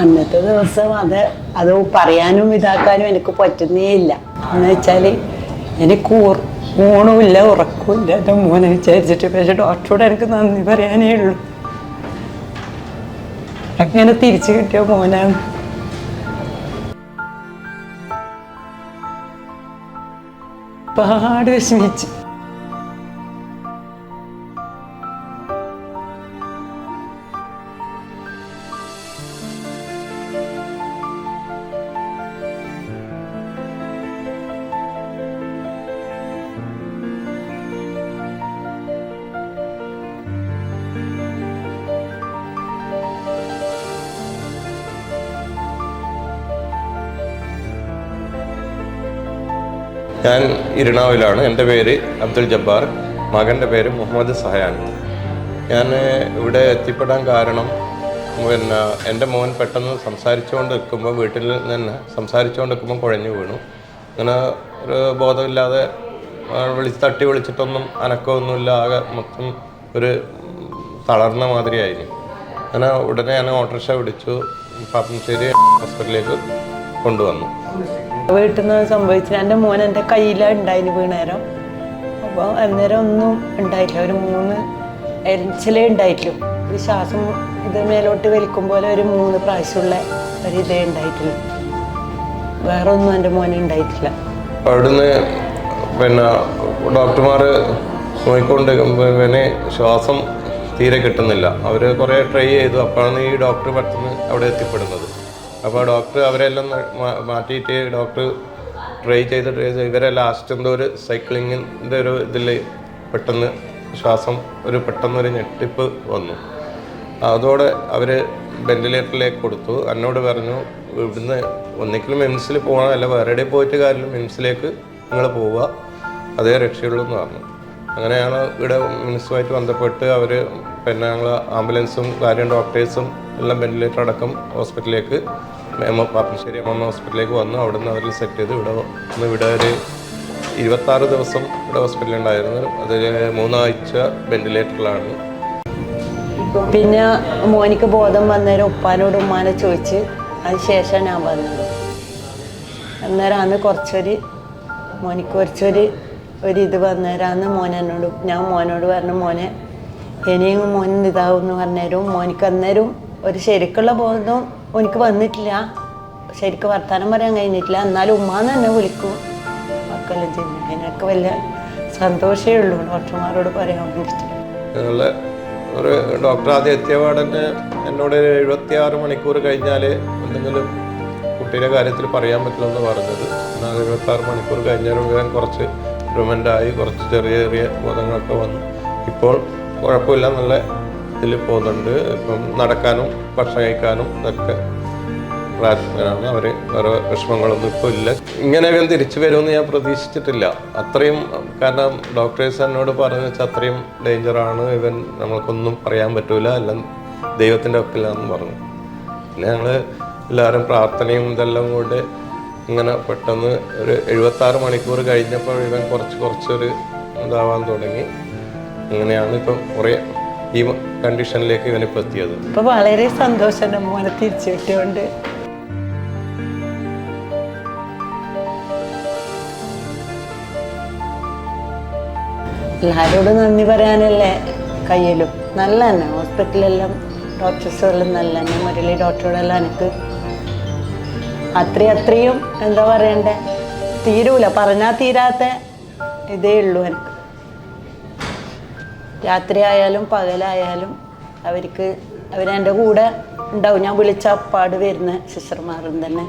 അന്നത്തെ ദിവസം അത് അത് പറയാനും ഇതാക്കാനും എനിക്ക് പറ്റുന്നേ ഇല്ല. എന്ന് വെച്ചാൽ എനിക്ക് ഊണുമില്ല ഉറക്കമില്ല എന്റെ മോനെ വിചാരിച്ചിട്ട് പക്ഷെ ഡോക്ടറോട് എനിക്ക് നന്ദി പറയാനേ ഉള്ളൂ. അങ്ങനെ തിരിച്ചു കിട്ടിയ മോനാണ് പാട് വിഷമിച്ച്. ഞാൻ ഇരുണാവിലാണ്. എന്റെ പേര് അബ്ദുൽ ജബ്ബാർ. മകന്റെ പേര് മുഹമ്മദ് സഹയാൻ. ഞാൻ ഇവിടെ എത്തിപ്പെടാൻ കാരണം പിന്നെ എന്റെ മോൻ പെട്ടെന്ന് സംസാരിച്ചുകൊണ്ട് നിൽക്കുമ്പോൾ വീട്ടിൽ നിന്ന് സംസാരിച്ചുകൊണ്ട് നിൽക്കുമ്പോൾ കുഴഞ്ഞു വീണു. അങ്ങനെ ഒരു ബോധമില്ലാതെ വിളിച്ച് തട്ടി വിളിച്ചിട്ടൊന്നും അനക്കമൊന്നുമില്ല. ആകെ മൊത്തം ഒരു തളർന്ന മാതിരിയായിരുന്നു അങ്ങനെ ഉടനെ ഞാൻ ഓട്ടോറിക്ഷ വിളിച്ചു പാപ്പൻശ്ശേരി ഹോസ്പിറ്റലിലേക്ക് കൊണ്ടുവന്നു. വീട്ടിൽ നിന്ന് സംഭവിച്ചില്ല. എന്റെ മോൻ എന്റെ കയ്യിലുണ്ടായിന് വീണേരം. അപ്പോൾ അന്നേരം ഒന്നും ഉണ്ടായിട്ടില്ല ഒരു മൂന്ന് എരിച്ചിലേ ഉണ്ടായിട്ടുള്ളൂ. ഒരു ശ്വാസം ഇത് മേലോട്ട് വലിക്കും പോലെ ഒരു മൂന്ന് പ്രാവശ്യമുള്ള ഒരു ഇതേ ഉണ്ടായിട്ടുള്ളൂ. വേറെ ഒന്നും എന്റെ മോനെ ഉണ്ടായിട്ടില്ല. അവിടുന്ന് പിന്നെ ഡോക്ടർമാർ നോക്കിക്കൊണ്ട് പിന്നെ ശ്വാസം തീരെ കിട്ടുന്നില്ല. അവർ കുറേ ട്രൈ ചെയ്തു. അപ്പോഴാണ് ഈ ഡോക്ടർ പെട്ടെന്ന് അവിടെ എത്തിപ്പെടുന്നത്. അപ്പോൾ ഡോക്ടർ അവരെല്ലാം മാറ്റിയിട്ട് ഡോക്ടർ ട്രൈ ചെയ്ത് ട്രൈ ചെയ്ത് ഇവരെ ലാസ്റ്റ് എന്തോ ഒരു സൈക്ലിങ്ങിന്റെ ഒരു ഇതിൽ പെട്ടെന്ന് ശ്വാസം ഒരു പെട്ടെന്നൊരു ഞെട്ടിപ്പ് വന്നു. അതോടെ അവർ വെന്റിലേറ്ററിലേക്ക് കൊടുത്തു. എന്നോട് പറഞ്ഞു ഇവിടുന്ന് ഒന്നിക്കലും മിംസിൽ പോകണം അല്ല വേറെ പോയിട്ട് കാര്യം മിംസിലേക്ക് നിങ്ങൾ പോവുക. അതേ രക്ഷയുള്ളൂ എന്ന് പറഞ്ഞു. അങ്ങനെയാണ് ഇവിടെ മിംസുമായിട്ട് ബന്ധപ്പെട്ട് അവർ പിന്നെ ഞങ്ങൾ ആംബുലൻസും കാര്യം ഡോക്ടേഴ്സും എല്ലാം വെന്റിലേറ്റർ അടക്കം ഹോസ്പിറ്റലിലേക്ക് മേമ പാപ്പിശ്ശേരി എം ഹോസ്പിറ്റലിലേക്ക് വന്നു അവിടുന്ന് അവർ സെറ്റ് ചെയ്ത് ഇവിടെ വന്ന് ഇവിടെ ഒരു ഇരുപത്താറ് ദിവസം ഇവിടെ ഹോസ്പിറ്റലിൽ ഉണ്ടായിരുന്നു അതിൽ മൂന്നാഴ്ച വെന്റിലേറ്ററിലാണ് പിന്നെ മോനിക്ക് ബോധം വന്നേരം ഉപ്പാനോട് ഉമ്മാനെ ചോദിച്ച് അതിന് ശേഷം ഞാൻ വന്നത്. അന്നേരം അന്ന് കുറച്ചൊരു മോനിക്ക് കുറച്ചൊരു ഒരു ഇത് വന്നേരാന്ന് മോനെന്നോട് ഞാൻ മോനോട് പറഞ്ഞു മോനെ ഇനിയും മോൻ ഇതാവും എന്ന് പറഞ്ഞേരും. മോനിക്ക് അന്നേരം ഒരു ശരിക്കുള്ള ബോധം എനിക്ക് വന്നിട്ടില്ല. ശരിക്ക് വർത്താനം പറയാൻ കഴിഞ്ഞിട്ടില്ല. എന്നാലും ഉമ്മാന്ന് തന്നെ വിളിക്കും. മക്കളെല്ലാം ചെയ്യുന്നു അതിനൊക്കെ വലിയ സന്തോഷമേ ഉള്ളൂ. ഡോക്ടർമാരോട് പറയാൻ വേണ്ടിയിട്ട് ഒരു ഡോക്ടർ ആദ്യം എത്തിയ പാടന്നെ എന്നോട് എഴുപത്തി ആറ് മണിക്കൂർ കഴിഞ്ഞാൽ എന്തെങ്കിലും കുട്ടിയുടെ കാര്യത്തിൽ പറയാൻ പറ്റില്ലെന്ന് പറഞ്ഞത്. എന്നാൽ എഴുപത്തി ആറ് മണിക്കൂർ കഴിഞ്ഞാലും ഞാൻ കുറച്ച് ഇമ്പ്രൂവ്മെന്റ് ആയി കുറച്ച് ചെറിയ ചെറിയ ബോധങ്ങളൊക്കെ വന്നു. ഇപ്പോൾ കുഴപ്പമില്ല. നല്ല ഇതിൽ പോകുന്നുണ്ട്. ഇപ്പം നടക്കാനും ഭക്ഷണം കഴിക്കാനും ഇതൊക്കെ പ്രാർത്ഥനയാണ് അവർ വേറെ വിഷമങ്ങളൊന്നും ഇപ്പോൾ ഇല്ല. ഇങ്ങനെ ഇവൻ തിരിച്ചു വരുമെന്ന് ഞാൻ പ്രതീക്ഷിച്ചിട്ടില്ല. അത്രയും കാരണം ഡോക്ടേഴ്സ് എന്നോട് പറഞ്ഞു വെച്ചാൽ അത്രയും ഡേഞ്ചറാണ് ഇവൻ നമ്മൾക്കൊന്നും പറയാൻ പറ്റൂല. എല്ലാം ദൈവത്തിന്റെ ഒക്കില്ലാന്ന് പറഞ്ഞു. പിന്നെ ഞങ്ങൾ എല്ലാവരും പ്രാർത്ഥനയും ഇതെല്ലാം കൂടെ ഇങ്ങനെ പെട്ടെന്ന് ഒരു എഴുപത്താറ് മണിക്കൂർ കഴിഞ്ഞപ്പോൾ ഇവൻ കുറച്ച് കുറച്ചൊരു ഇതാവാൻ തുടങ്ങി. അങ്ങനെയാണ് ഇപ്പം കുറേ ഈ കണ്ടീഷനിലേക്ക് ഇവനിപ്പോൾ എത്തിയത്. ഇപ്പൊ വളരെ സന്തോഷം മോനെ തിരിച്ചു കിട്ടിയോണ്ട് എല്ലാവരോടും നന്ദി പറയാനല്ലേ? കയ്യിലും നല്ല തന്നെ. ഹോസ്പിറ്റലെല്ലാം ഡോക്ടേഴ്സുകളും നല്ല തന്നെ. മുരളി ഡോക്ടറോടെല്ലാം എനിക്ക് അത്രയും അത്രയും എന്താ പറയണ്ടേ? തീരൂല. പറഞ്ഞാൽ തീരാത്ത ഇതേ ഉള്ളൂ എനിക്ക്. രാത്രി ആയാലും പകലായാലും അവർക്ക് അവരെന്റെ കൂടെ ഉണ്ടാവും. ഞാൻ വിളിച്ച അപ്പാട് വരുന്ന സിസ്റ്റർമാരും തന്നെ.